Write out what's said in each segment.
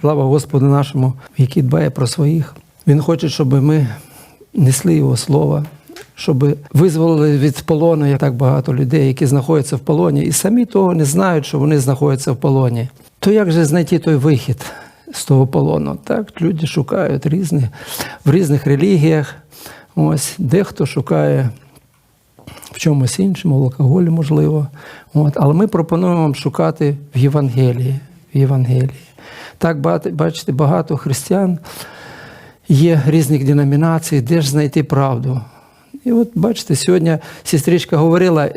Слава Господу нашому, який дбає про своїх. Він хоче, щоб ми несли Його слово, щоб визволили від полону як так багато людей, які знаходяться в полоні, і самі того не знають, що вони знаходяться в полоні. То як же знайти той вихід з того полону? Так, люди шукають різних, в різних релігіях. Ось дехто шукає в чомусь іншому, в алкоголі, можливо. От. Але ми пропонуємо вам шукати в Євангелії. В Євангелії. Так, бачите, багато християн є різних деномінацій, де ж знайти правду. І от бачите, сьогодні сестричка говорила,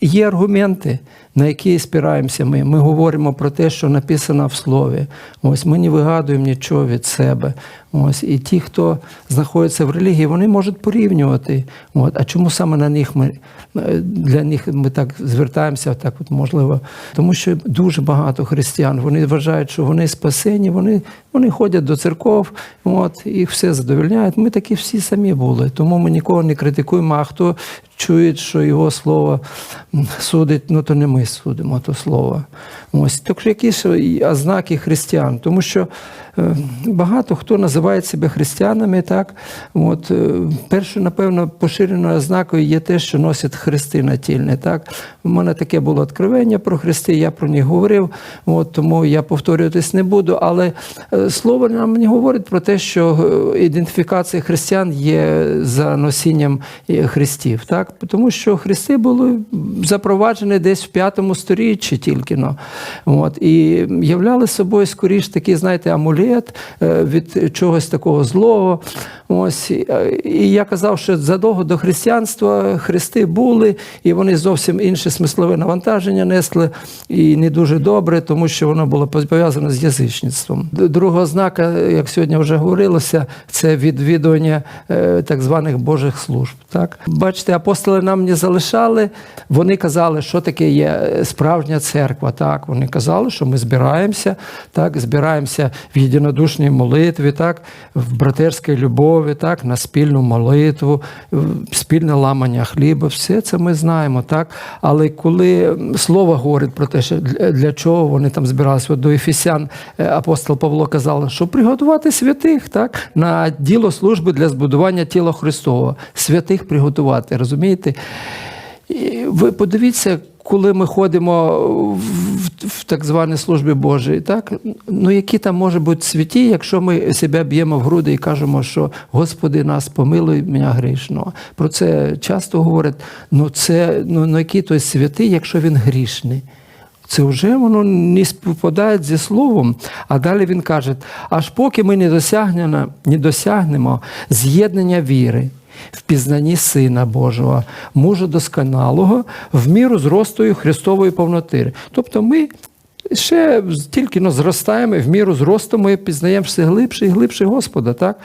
є аргументи, на які спираємося ми. Ми говоримо про те, що написано в слові. Ось ми не вигадуємо нічого від себе. Ось і ті, хто знаходиться в релігії, вони можуть порівнювати. От. А чому саме на них ми для них ми так звертаємося, так от можливо, тому що дуже багато християн вони вважають, що вони спасені, вони, вони ходять до церков, от їх все задовольняють. Ми такі всі самі були. Тому ми нікого не критикуємо. А хто чує, що його слово судить, ну то не ми судимо то слово. Ось так що які ж ознаки християн, тому що е, багато хто називає себе християнами, так от е, першою, напевно, поширеною ознакою є те, що носять хрести натільне. Так у мене таке було відкривання про хрести, я про них говорив, от тому я повторюватись не буду. Але е, слово нам не говорить про те, що е, ідентифікація християн є за носінням е, хрестів, так тому що хрести були запроваджені десь в п'ятому сторіччі тільки но. От, і являли собою скоріш такий, знаєте, амулет е, від чогось такого злого. Ось, і, е, я казав, що задовго до християнства хрести були, і вони зовсім інше смислове навантаження несли, і не дуже добре, тому що воно було пов'язано з язичництвом. Друга ознака, як сьогодні вже говорилося, це відвідування е, так званих Божих служб. Так? Бачите, апостоли нам не залишали, вони казали, що таке є справжня церква. Так? Вони казали, що ми збираємося, так? збираємося в єдинодушній молитві, так? в братерській любові, так? на спільну молитву, спільне ламання хліба. Все це ми знаємо. Так? Але коли слово говорить про те, що для, чого вони там збиралися, до Ефесян е, апостол Павло казав, що приготувати святих так? на діло служби для збудування тіла Христового. Святих приготувати, розумієте? І ви подивіться, коли ми ходимо в, так звані служби Божої, так? ну які там може бути святі, якщо ми себе б'ємо в груди і кажемо, що Господи нас помилуй мене грішного. Про це часто говорять, ну це ну, ну який той святий, якщо він грішний. Це вже воно не співпадає зі словом. А далі він каже: аж поки ми не досягнемо, не досягнемо з'єднання віри в пізнанні Сина Божого, мужа досконалого, в міру зростою Христової повноти. Тобто ми ще тільки ну, зростаємо, в міру зросту ми пізнаємо все глибше і глибше Господа. Так?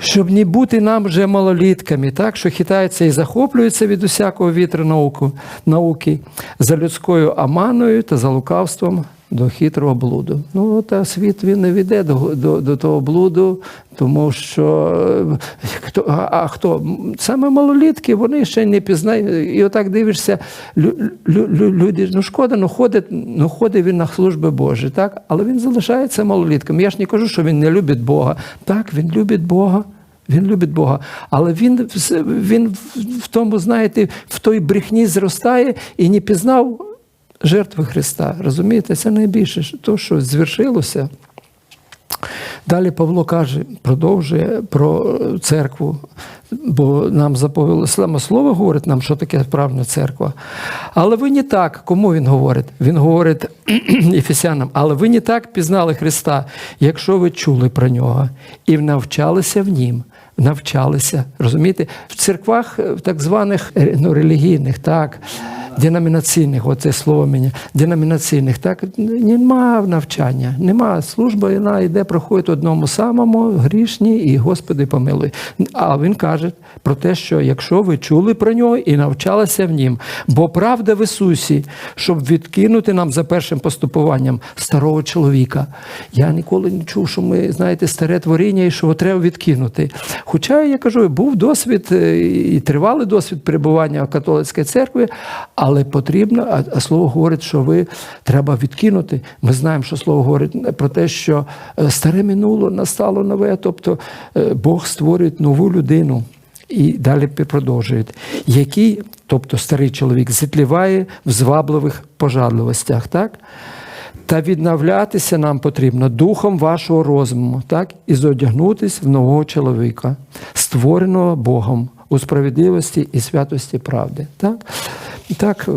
Щоб не бути нам вже малолітками, так, що хитаються і захоплюються від усякого вітру науку, науки за людською аманою та за лукавством до хитрого блуду. Ну, та світ він не веде до, до, до того блуду, тому що е, хто, а, а хто? Саме малолітки, вони ще не пізнають. І отак дивишся, лю, лю, лю, люди, ну шкода, ну ходить, ну ходить він на служби Божі, так? але він залишається малолітком. Я ж не кажу, що він не любить Бога. Так, він любить Бога. Він любить Бога, але він, він в- в тому, знаєте, в той брехні зростає і не пізнав жертви Христа. Розумієте, це найбільше то, що звершилося. Далі Павло каже, продовжує про е, церкву, бо нам заповіли саме слово говорить нам, що таке справжня церква. Але ви не так, кому він говорить? Він говорить ефесянам, але ви не так пізнали Христа, якщо ви чули про нього і навчалися в нім. Навчалися, розумієте, в церквах е, так званих е, ну, релігійних, так, деномінаційних, оце слово мені, деномінаційних, так нема навчання, нема служба, вона йде, проходить одному самому, грішні і Господи помилуй. А він каже про те, що якщо ви чули про нього і навчалися в нім, бо правда в Ісусі, щоб відкинути нам за першим поступуванням старого чоловіка. Я ніколи не чув, що ми, знаєте, старе творіння і що його треба відкинути. Хоча я кажу, був досвід е, і тривалий досвід перебування в католицькій церкві, але потрібно, а, слово говорить, що ви треба відкинути. Ми знаємо, що слово говорить про те, що е, старе минуло, настало нове, тобто е, Бог створює нову людину. І далі продовжує, який, тобто старий чоловік, зітліває в звабливих пожадливостях, так? Та відновлятися нам потрібно духом вашого розуму, так? і зодягнутися в нового чоловіка, створеного Богом у справедливості і святості правди. Так, так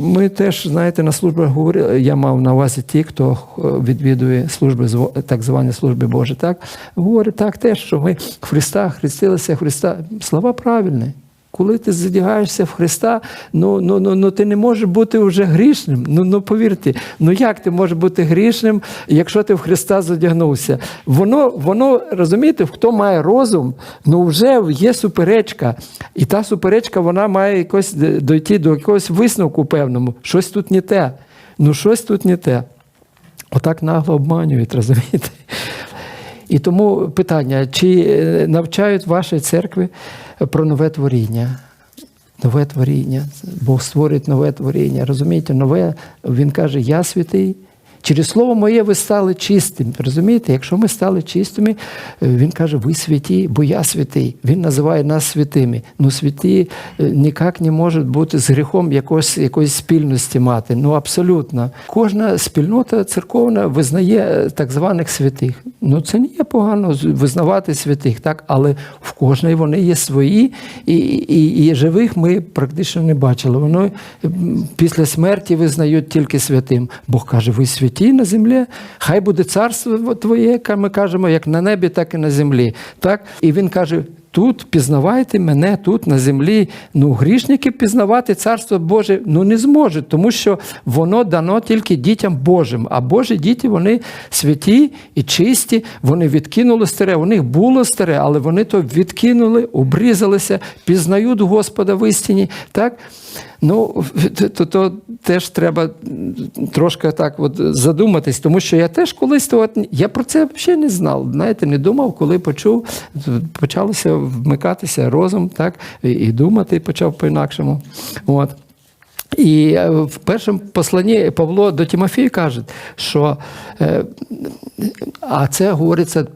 ми теж, знаєте, на службах говорили, я мав на увазі ті, хто е, відвідує служби, так звані служби Божі, так, говорить так теж, що ми Христа, хрестилися Христа. Слова правильні. Коли ти задягаєшся в Христа, ну, ну, ну, ну ти не можеш бути вже грішним. Ну, ну повірте, ну як ти можеш бути грішним, якщо ти в Христа задягнувся? Воно, воно розумієте, хто має розум, ну вже є суперечка. І та суперечка вона має якось дойти до якогось висновку певному. Щось тут не те. Ну, щось тут не те. Отак нагло обманюють, розумієте? І тому питання: чи е, навчають ваші церкви про нове творіння? Нове творіння. Бог створить нове творіння. Розумієте, нове, він каже, я святий. Через слово моє ви стали чистими. Розумієте, якщо ми стали чистими, е, він каже, ви святі, бо я святий. Він називає нас святими. Ну, святі е, ніяк не можуть бути з гріхом якоїсь, якоїсь спільності мати. Ну, абсолютно. Кожна спільнота церковна визнає е, так званих святих. Ну, це не є погано визнавати святих, так? але в кожної вони є свої, і, і, і живих ми практично не бачили. Воно після смерті визнають тільки святим. Бог каже, ви святі на землі, хай буде царство твоє, ми кажемо, як на небі, так і на землі. Так? І він каже. Тут пізнавайте мене тут на землі. Ну, грішники пізнавати царство Боже ну не зможуть, тому що воно дано тільки дітям Божим. А Божі діти вони святі і чисті. Вони відкинули старе. У них було старе, але вони то відкинули, обрізалися, пізнають Господа в істині. Так? Ну, то, то, теж треба трошки так от задуматись, тому що я теж колись то от, я про це взагалі не знав. Знаєте, не думав, коли почув, почалося вмикатися розум, так, і, і думати почав по-інакшому. От. І е, в першому посланні Павло до Тимофія каже, що е, а це говориться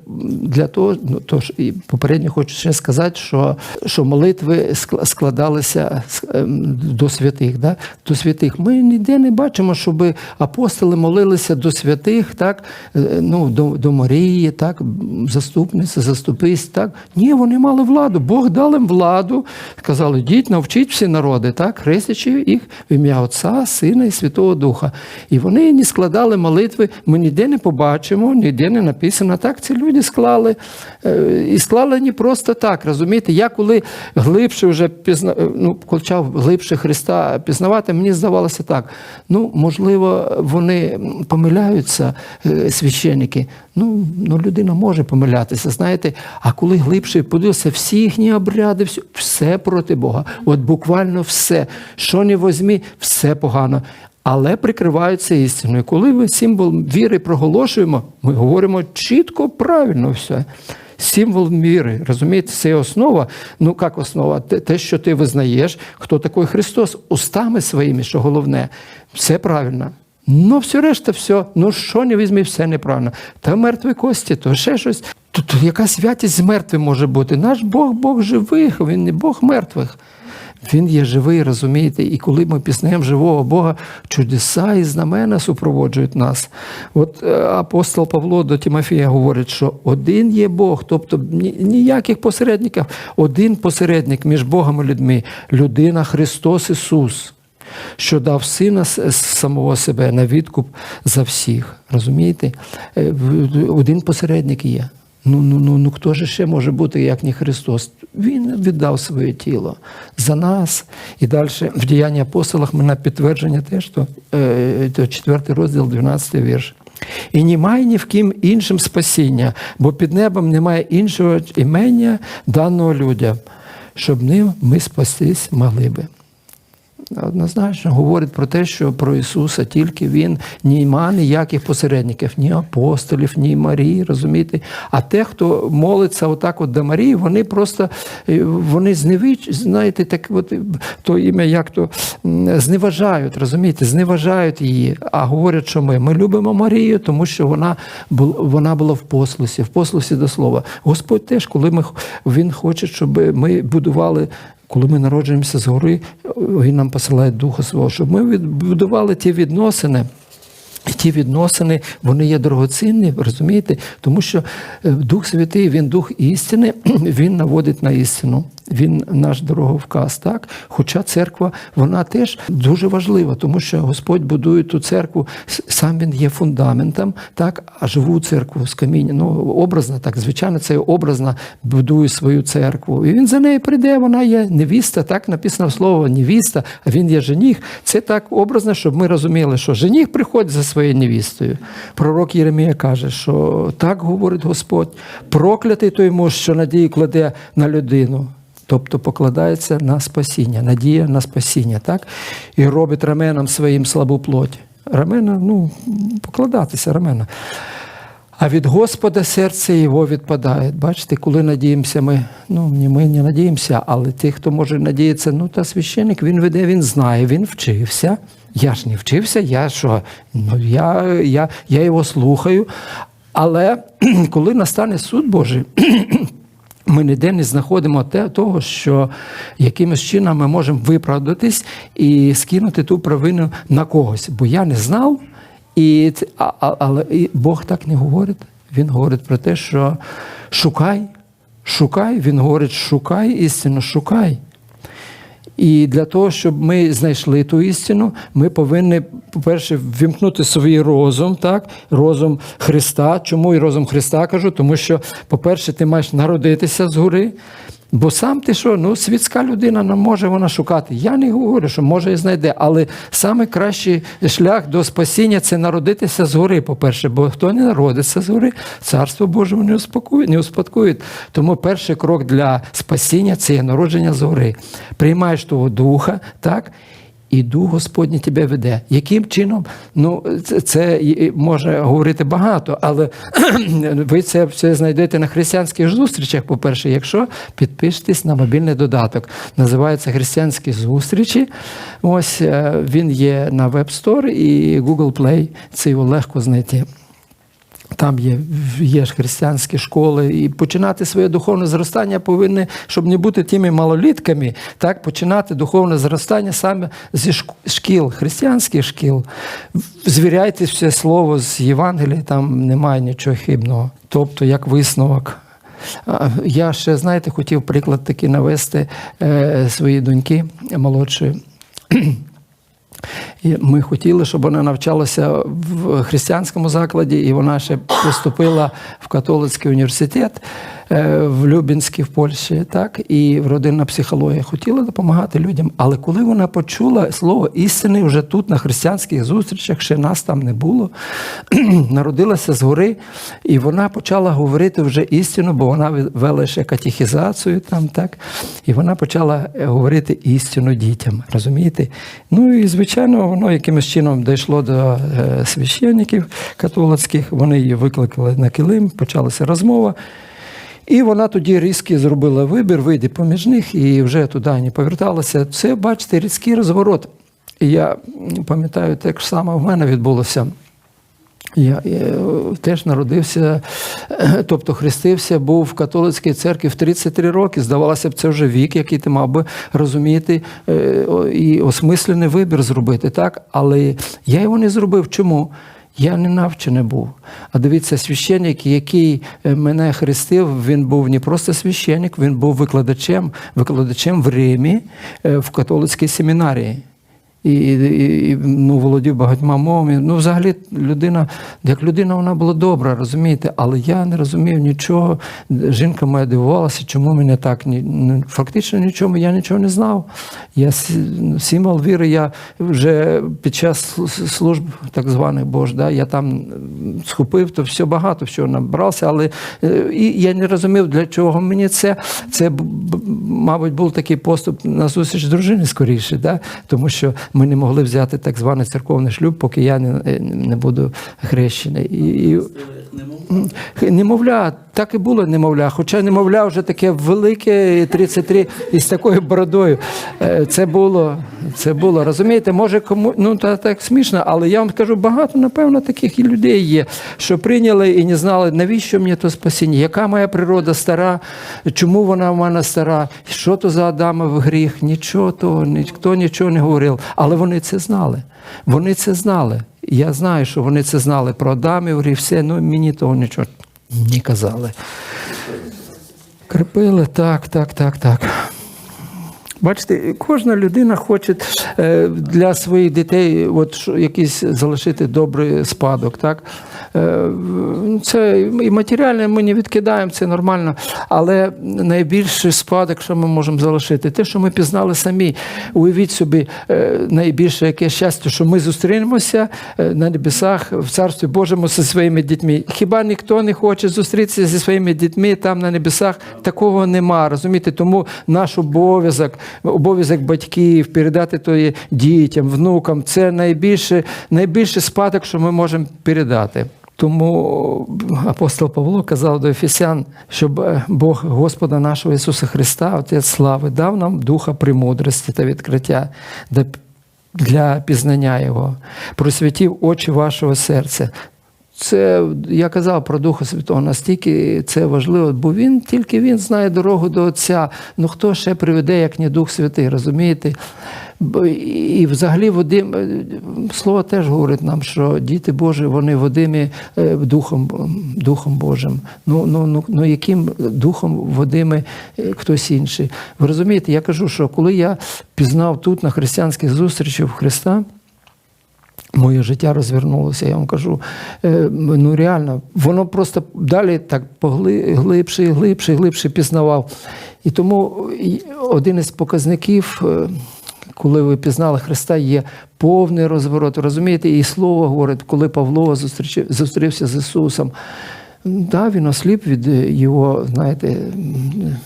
для того, ну то ж і попередньо хочу ще сказати, що, що молитви ск- складалися ем, до святих. Да? До святих. Ми ніде не бачимо, щоб апостоли молилися до святих, так? е, ну, до, до Марії, так? заступниця, заступись. Так? Ні, вони мали владу. Бог дав їм владу. Казали, йдіть, навчіть всі народи, так? хрестячи їх в ім'я Отця, Сина і Святого Духа. І вони не складали молитви, ми ніде не побачимо, ніде не написано. Так ці люди склали. Е, І склали не просто так. Розумієте, я коли глибше вже пізна, е, ну, почав глибше Христа пізнавати, мені здавалося так. Ну, можливо, вони помиляються, е, священники. Ну, ну, людина може помилятися, знаєте, а коли глибше подивився, всі їхні обряди, все, проти Бога. От буквально все. Що не возьмі, все погано. Але прикриваються істиною. Коли ми символ віри проголошуємо, ми говоримо чітко, правильно все. Символ віри, розумієте, це основа. Ну, як основа? Те, те, що ти визнаєш, хто такий Христос, устами своїми, що головне, все правильно. Ну, все решта, все. Ну, що не візьми, все неправильно. Та мертві кості, то ще щось. Тут яка святість з мертвим може бути? Наш Бог, Бог живих, він не Бог мертвих. Він є живий, розумієте, і коли ми пізнаємо живого Бога, чудеса і знамена супроводжують нас. От е, апостол Павло до Тимофія говорить, що один є Бог, тобто ніяких посередників, один посередник між Богом і людьми людина Христос Ісус. Що дав сина самого себе на відкуп за всіх. Розумієте? Е, Один посередник є. Ну, ну, ну, ну хто ж ще може бути, як не Христос? Він віддав своє тіло за нас. І далі в діянні апостолах ми на підтвердження теж, е, 4 розділ, 12 вірш. І немає ні в ким іншим спасіння, бо під небом немає іншого імення даного людям, щоб ним ми спастись могли би. Однозначно говорить про те, що про Ісуса тільки Він нема ніяких посередників, ні апостолів, ні Марії, розумієте? А те, хто молиться отак от до Марії, вони просто е, вони зневич, знаєте, так от е, то ім'я як то зневажають, розумієте, зневажають її, а говорять, що ми. Ми любимо Марію, тому що вона, вона була в послусі, в послусі до слова. Господь теж, коли ми, Він хоче, щоб ми будували. Коли ми народжуємося згори, він нам посилає Духа Свого, щоб ми відбудували ті відносини. Ті відносини, вони є дорогоцінні, розумієте? Тому що е, Дух Святий, він дух істини, він наводить на істину. Він наш дороговказ, так? Хоча церква, вона теж дуже важлива, тому що Господь будує ту церкву, сам він є фундаментом, так, а живу церкву з каміння. Ну, образно, так, звичайно, це образно будує свою церкву. І він за нею прийде, вона є невіста, так написано слово невіста, а він є жених. Це так образно, щоб ми розуміли, що жених приходить за своєю невістою. Пророк Єремія каже, що так говорить Господь, проклятий той муж, що надію кладе на людину. Тобто покладається на спасіння, надія на спасіння, так? І робить раменом своїм слабу плоть. Рамена, ну, покладатися рамена. А від Господа серце його відпадає. Бачите, коли надіємося, ми, ну ми не надіємося, але ті, хто може надіятися, ну та священник, він веде, він знає, він вчився. Я ж не вчився, я що? Ну, я, я, я його слухаю. Але коли настане суд Божий, ми ніде не знаходимо те, того, що якимось чином ми можемо виправдатись і скинути ту провину на когось. Бо я не знав, і, а, але і Бог так не говорить. Він говорить про те, що шукай, шукай. Він говорить, шукай істину, шукай. І для того, щоб ми знайшли ту істину, ми повинні, по-перше, ввімкнути свій розум, так? розум Христа. Чому і розум Христа кажу? Тому що, по-перше, ти маєш народитися згори. Бо сам ти що, ну світська людина не може вона шукати. Я не говорю, що може і знайде, але саме кращий шлях до спасіння це народитися згори, по-перше, бо хто не народиться згори, царство Боже не успадкує, не успадкують. Тому перший крок для спасіння це є народження згори. Приймаєш того духа, так? І Дух Господній тебе веде. Яким чином? Ну, це, це може говорити багато, але ви це все знайдете на християнських зустрічах, по-перше, якщо підпишетесь на мобільний додаток. Називається Християнські зустрічі. Ось е, він є на Store і Google Play. Це його легко знайти. Там є, є ж християнські школи, і починати своє духовне зростання повинні, щоб не бути тими малолітками, так починати духовне зростання саме зі шкіл, християнських шкіл. Звіряйте все слово з Євангелія, там немає нічого хибного. Тобто, як висновок. Я ще, знаєте, хотів приклад такий навести е, своїй доньки молодшої. І ми хотіли, щоб вона навчалася в християнському закладі, і вона ще поступила в католицький університет в Любінській в Польщі, так, і в родинна психологія. Хотіла допомагати людям. Але коли вона почула слово істини вже тут, на християнських зустрічах, ще нас там не було, народилася згори, і вона почала говорити вже істину, бо вона вела ще катехізацію там, так, і вона почала е, говорити істину дітям. Розумієте? Ну і звичайно, воно якимось чином дійшло до е, священників католицьких. Вони її викликали на килим, почалася розмова. І вона тоді різкий зробила вибір, вийде поміж них і вже туди не поверталася. Це, бачите, різкий розворот. І я пам'ятаю, так само в мене відбулося. Я, е, теж народився, е, тобто хрестився, був в католицькій церкві в 33 роки. Здавалося б, це вже вік, який ти мав би розуміти е, і осмислений вибір зробити. так? Але я його не зробив. Чому? Я не навчений був. А дивіться, священник, який е, мене хрестив, він був не просто священник, він був викладачем, викладачем в Римі е, в католицькій семінарії. І, і, і ну, володів багатьма мовами. Ну, взагалі, людина, як людина, вона була добра, розумієте, але я не розумів нічого. Жінка моя дивувалася, чому мене так ні, ні- фактично нічого, я нічого не знав. Я сі- сім'ял віри, я вже під час служб так званих Бож, да, я там схопив, то все багато всього набрався, але е, і я не розумів, для чого мені це. Це, мабуть, був такий поступ на зустріч дружини скоріше, да? тому що ми не могли взяти так званий церковний шлюб, поки я не, не буду хрещений. І, і, Немовля, так і було немовля. Хоча немовля вже таке велике, 33 із такою бородою. Е, Це було, це було. Розумієте, може кому ну та так смішно, але я вам скажу, багато, напевно, таких і людей є, що прийняли і не знали, навіщо мені то спасіння, яка моя природа стара, чому вона в мене стара, що то за Адамов гріх, нічого того, ніхто нічого не говорив. Але вони це знали. Вони це знали. Я знаю, що вони це знали про Адамів і все, ну мені того нічого не казали. Крепили, так, так, так, так. Бачите, кожна людина хоче е, для своїх дітей от, якийсь залишити добрий спадок. Так? Е, Це і матеріальне ми не відкидаємо, це нормально. Але найбільший спадок, що ми можемо залишити, те, що ми пізнали самі. Уявіть собі, е, найбільше яке щастя, що ми зустрінемося е, на небесах в Царстві Божому зі своїми дітьми. Хіба ніхто не хоче зустрітися зі своїми дітьми там на небесах? Такого нема. Розумієте? Тому наш обов'язок, обов'язок батьків передати то дітям, внукам це найбільше, найбільший спадок, що ми можемо передати. Тому апостол Павло казав до Ефесян, щоб е, Бог Господа нашого Ісуса Христа, Отець слави, дав нам духа премудрості та відкриття для пізнання Його, просвітів очі вашого серця. Це я казав про Духа Святого, настільки це важливо, бо він тільки він знає дорогу до Отця. Ну хто ще приведе, як не Дух Святий, розумієте? І взагалі Вадим, е, слово теж говорить нам, що діти Божі, вони водимі е, Духом, Духом Божим. Ну, ну, ну, ну яким духом водими е, хтось інший? Ви розумієте, я кажу, що коли я пізнав тут на християнських зустрічах Христа. Моє життя розвернулося, я вам кажу. Ну реально, воно просто далі так погли- глибше, і глибше, і глибше пізнавав. І тому один із показників, коли ви пізнали Христа, є повний розворот. Розумієте, і слово говорить, коли Павло зустрівся з Ісусом. Да, він осліп від його, знаєте, м,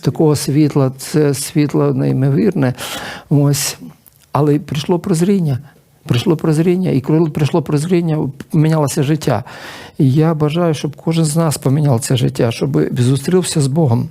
такого світла, це світло неймовірне. Ось. Але прийшло прозріння. Прийшло прозріння, і коли прийшло прозріння, помінялося життя. І я бажаю, щоб кожен з нас поміняв це життя, щоб зустрівся з Богом.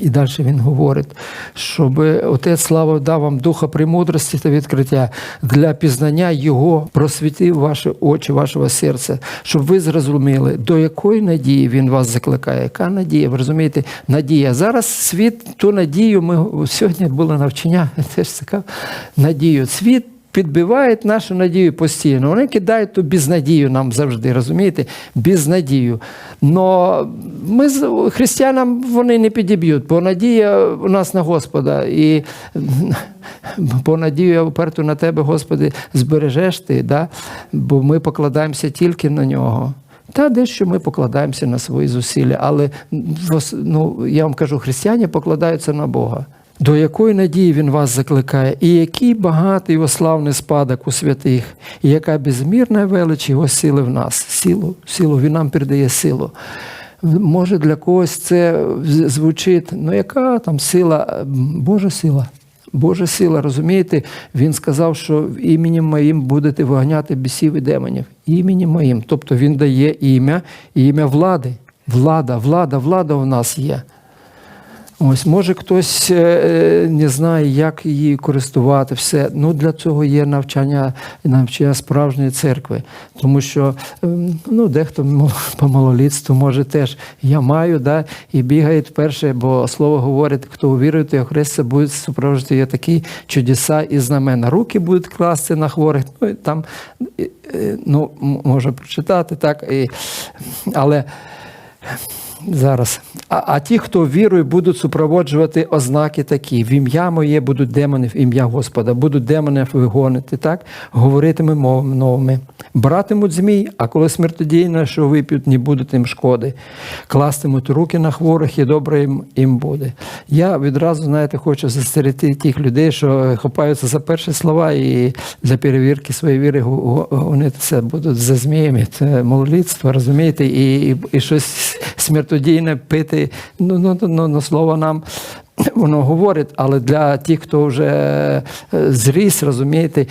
І далі він говорить, щоб Отець слава дав вам духа премудрості та відкриття для пізнання Його просвітив ваші очі, вашого серця, щоб ви зрозуміли, до якої надії він вас закликає. Яка надія? Ви розумієте, надія. Зараз світ ту надію. Ми сьогодні було навчання, теж цікаво. Надію. Світ підбиває нашу надію постійно. Вони кидають ту безнадію нам завжди, розумієте? Безнадію. Но ми християнам вони не підіб'ють, бо надія у нас на Господа. І бо надію я upерту на тебе, Господи, збережеш ти, да? бо ми покладаємося тільки на нього. Та дещо ми покладаємося на свої зусилля, але ну, я вам кажу, християни покладаються на Бога. До якої надії він вас закликає, і який багатий його славний спадок у святих, і яка безмірна велич його сили в нас. Силу, силу, він нам передає силу. Може, для когось це звучить, ну яка там сила, Божа сила. Божа сила, розумієте, він сказав, що іменем моїм будете виганяти бісів і демонів. Іменем моїм. Тобто він дає ім'я, ім'я влади. Влада, влада, влада у нас є. Ось, може, хтось е, не знає, як її користувати, все. Ну, для цього є навчання, навчання справжньої церкви. Тому що ем, ну, дехто по малолітству може теж я маю, да, і бігає перше, бо слово говорить, хто увірує, то хреститься, будуть супроводжувати є такі чудеса і знамена. Руки будуть класти на хворих. Ну, там, е, е, ну, м- прочитати, так, і, але Зараз. А, а ті, хто вірує, будуть супроводжувати ознаки такі: в ім'я моє будуть демони, в ім'я Господа, будуть демони вигонити, так? говоритиме мовами новими. Братимуть змій, а коли смертодійне, що вип'ють, не будуть їм шкоди. Кластимуть руки на хворих, і добре їм, їм буде. Я відразу, знаєте, хочу застерегти тих людей, що хапаються за перші слова і для перевірки своєї віри гу- гонитися будуть за зміями. Це малолітство, розумієте, і, і, і щось смертодійне пити. Ну, ну, ну, ну, ну слово нам. Воно говорить, але для тих, хто вже е, зріс, розумієте,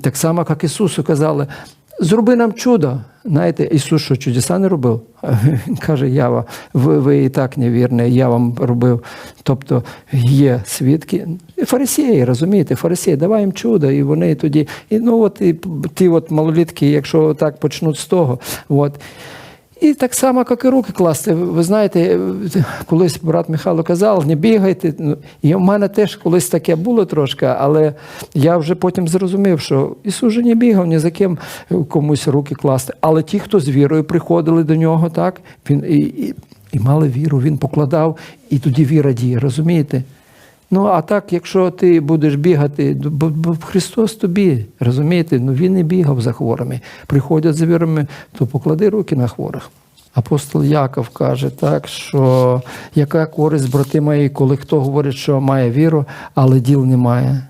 так само, як Ісусу казали, зроби нам чудо. Знаєте, Ісус що чудеса не робив? Він каже, я ви, ви і так невірні, я вам робив. Тобто є свідки. І розумієте, фарисеї, давай їм чудо, і вони тоді. І ну от і ті от малолітки, якщо так почнуть з того, от. І так само, як і руки класти. Ви знаєте, колись брат Михайло казав, не бігайте. Ну, І в мене теж колись таке було трошки, але я вже потім зрозумів, що Ісус же не бігав ні за ким комусь руки класти. Але ті, хто з вірою приходили до нього, так, він і, і, і мали віру, він покладав, і тоді віра діє, розумієте? Ну, а так, якщо ти будеш бігати, бо, бо Христос тобі, розумієте, ну Він не бігав за хворими. Приходять за вірами, то поклади руки на хворих. Апостол Яков каже так, що яка користь, брати мої, коли хто говорить, що має віру, але діл немає.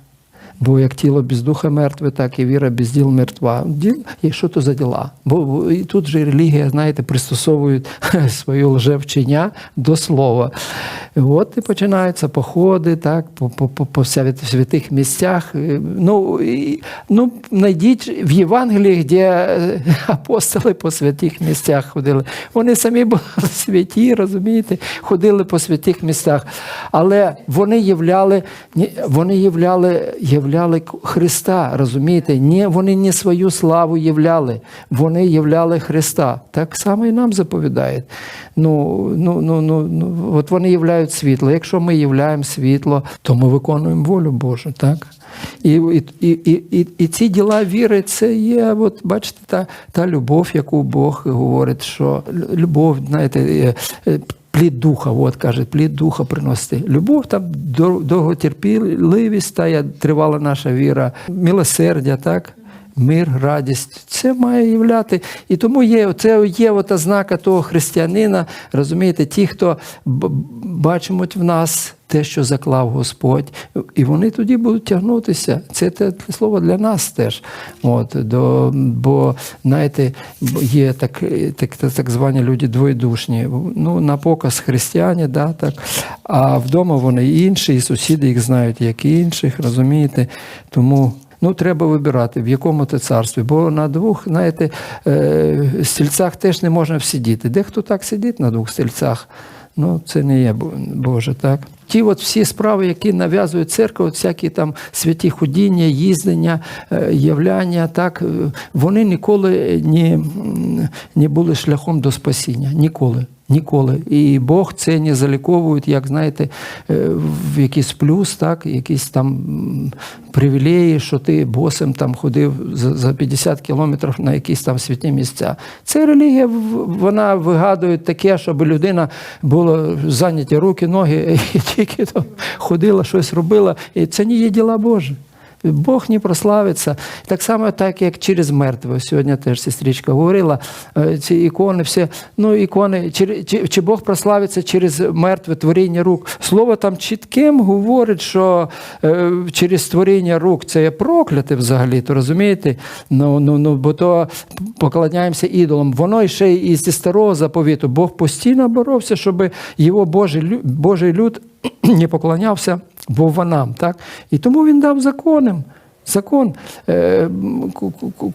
Бо як тіло без духа мертве, так і віра без діл мертва. Діл, і що то за діла? Бо, і тут же релігія, знаєте, пристосовують своє лжевчення до слова. От і починаються походи, так, по, по, святих місцях. Е, Ну, і, ну, знайдіть в Євангелії, де е, апостоли по святих місцях ходили. Вони самі були святі, розумієте, ходили по святих місцях. Але вони являли, вони являли, являли Христа, розумієте? Ні, вони не свою славу являли, вони являли Христа. Так само і нам заповідають. Ну, ну, ну, ну, ну, от вони являють світло. Якщо ми являємо світло, то ми виконуємо волю Божу. Так? І, і, і, і, і, і ці діла віри, це є, от, бачите, та, та любов, яку Бог говорить, що любов, знаєте, е, е, плід духа, от каже, плід духа приносити. Любов, там дов- довготерпіливість, та тривала наша віра, милосердя, так? Мир, радість, це має являти. І тому є, це є от ознака того християнина, розумієте, ті, хто бачимуть в нас те, що заклав Господь, і вони тоді будуть тягнутися. Це те слово для нас теж. От, до, бо, знаєте, є так, так, так, звані люди двоєдушні. Ну, на показ християни, да, так, а вдома вони інші, і сусіди їх знають, як і інших, розумієте. Тому Ну, треба вибирати, в якому ти царстві. Бо на двох, знаєте, е, стільцях теж не можна всидіти. Дехто так сидить на двох стільцях. Ну, це не є Боже, так. Ті от всі справи, які нав'язує церква, от всякі там святі ходіння, їздення, е, являння, так, е, вони ніколи не, не були шляхом до спасіння. Ніколи. Ніколи. І Бог це не заліковує, як знаєте, е, в якийсь плюс, так, якісь там привілеї, що ти босем там ходив за, за 50 кілометрів на якісь там святі місця. Це релігія, вона вигадує таке, щоб людина була зайняті руки, ноги, і тільки там ходила, щось робила. І це не є діла Божі. Бог не прославиться. Так само, так як через мертве. Сьогодні теж сестричка говорила, е, ці ікони, всі, ну, ікони, чи, чи, чи Бог прославиться через мертве творіння рук. Слово там чітким говорить, що е, через творіння рук це є прокляте взагалі, то розумієте? Ну, ну, ну, бо то поклоняємося ідолам. Воно ще і зі старого заповіту. Бог постійно боровся, щоб його Божий, Божий люд не поклонявся вованам. Так? І тому він дав законом. Закон. Е,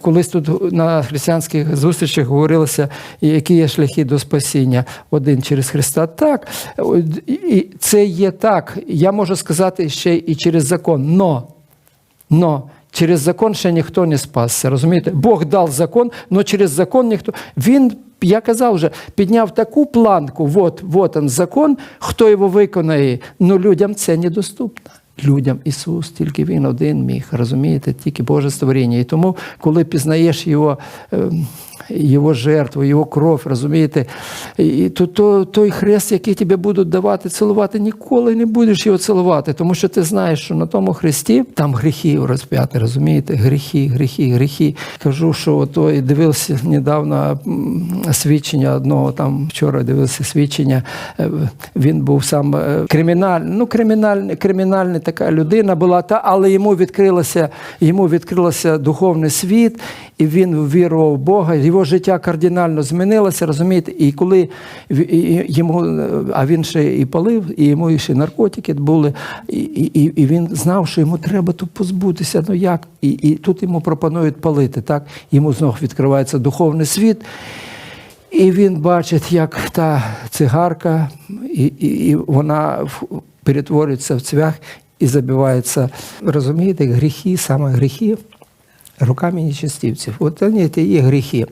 Колись тут на християнських зустрічах говорилося, які є шляхи до спасіння. Один через Христа. Так, і це є так. Я можу сказати ще і через закон. Но, но через закон ще ніхто не спасся. Розумієте? Бог дав закон, але через закон ніхто. Він, я казав вже, підняв таку планку, от, от он закон, хто його виконає, ну людям це недоступно. Людям Ісус, тільки Він один міг, розумієте, тільки Боже створіння. І тому, коли пізнаєш його е, Його жертву, Його кров, розумієте? І то, то, той хрест, який тобі будуть давати цілувати, ніколи не будеш його цілувати, тому що ти знаєш, що на тому хресті там гріхи розп'яти, розумієте? Гріхи, гріхи, гріхи. Кажу, що той дивився недавно свідчення одного, там вчора дивився свідчення. е, Він був сам е, кримінальний, ну, кримінальний, кримінальна така людина була, та, але йому відкрилося, йому відкрилося духовний світ, і він вірував в Бога. Його життя кардинально змінилося, розумієте? І коли йому, а він ще і палив, і йому ще наркотики були, і, і, і він знав, що йому треба тут позбутися. Ну як? І, і тут йому пропонують палити. Так? Йому знову відкривається духовний світ. І він бачить, як та цигарка, і, і, і вона перетворюється в цвях і забивається. Розумієте, гріхи, саме гріхи руками нечистивців. От вони це є гріхи.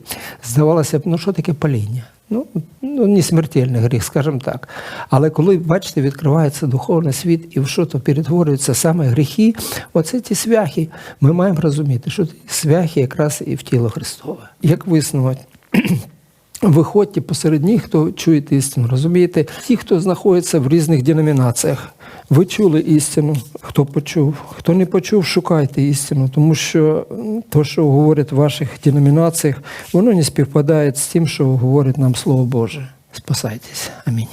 Здавалося б, ну що таке паління? Ну, ну, не смертельний гріх, скажімо так. Але коли, бачите, відкривається духовний світ і в що то перетворюються саме гріхи, оце ті свяхи. Ми маємо розуміти, що свяхи якраз і в тіло Христове. Як висновок? Виходьте посеред них, хто чує істину. Розумієте, ті, хто знаходиться в різних деномінаціях. Ви чули істину, хто почув, хто не почув, шукайте істину, тому що то, що говорять в ваших деномінаціях, воно не співпадає з тим, що говорить нам Слово Боже. Спасайтесь. Амінь.